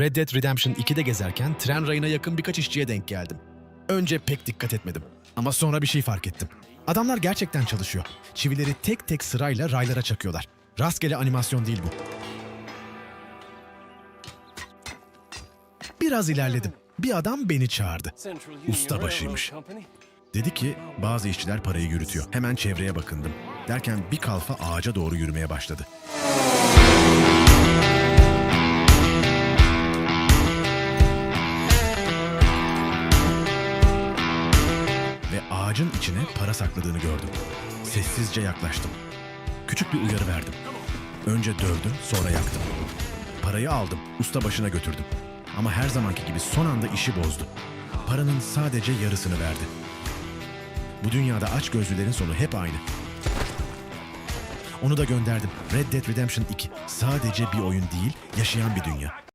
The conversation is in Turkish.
Red Dead Redemption 2'de gezerken tren rayına yakın birkaç işçiye denk geldim. Önce pek dikkat etmedim ama sonra bir şey fark ettim. Adamlar gerçekten çalışıyor. Çivileri tek tek sırayla raylara çakıyorlar. Rastgele animasyon değil bu. Biraz ilerledim. Bir adam beni çağırdı. Ustabaşıymış. Dedi ki bazı işçiler parayı yürütüyor. Hemen çevreye bakındım. Derken bir kalfa ağaca doğru yürümeye başladı. Ağacın içine para sakladığını gördüm. Sessizce yaklaştım. Küçük bir uyarı verdim. Önce dövdüm, sonra yaktım. Parayı aldım, usta başına götürdüm. Ama her zamanki gibi son anda işi bozdu. Paranın sadece yarısını verdi. Bu dünyada aç gözlülerin sonu hep aynı. Onu da gönderdim. Red Dead Redemption 2. Sadece bir oyun değil, yaşayan bir dünya.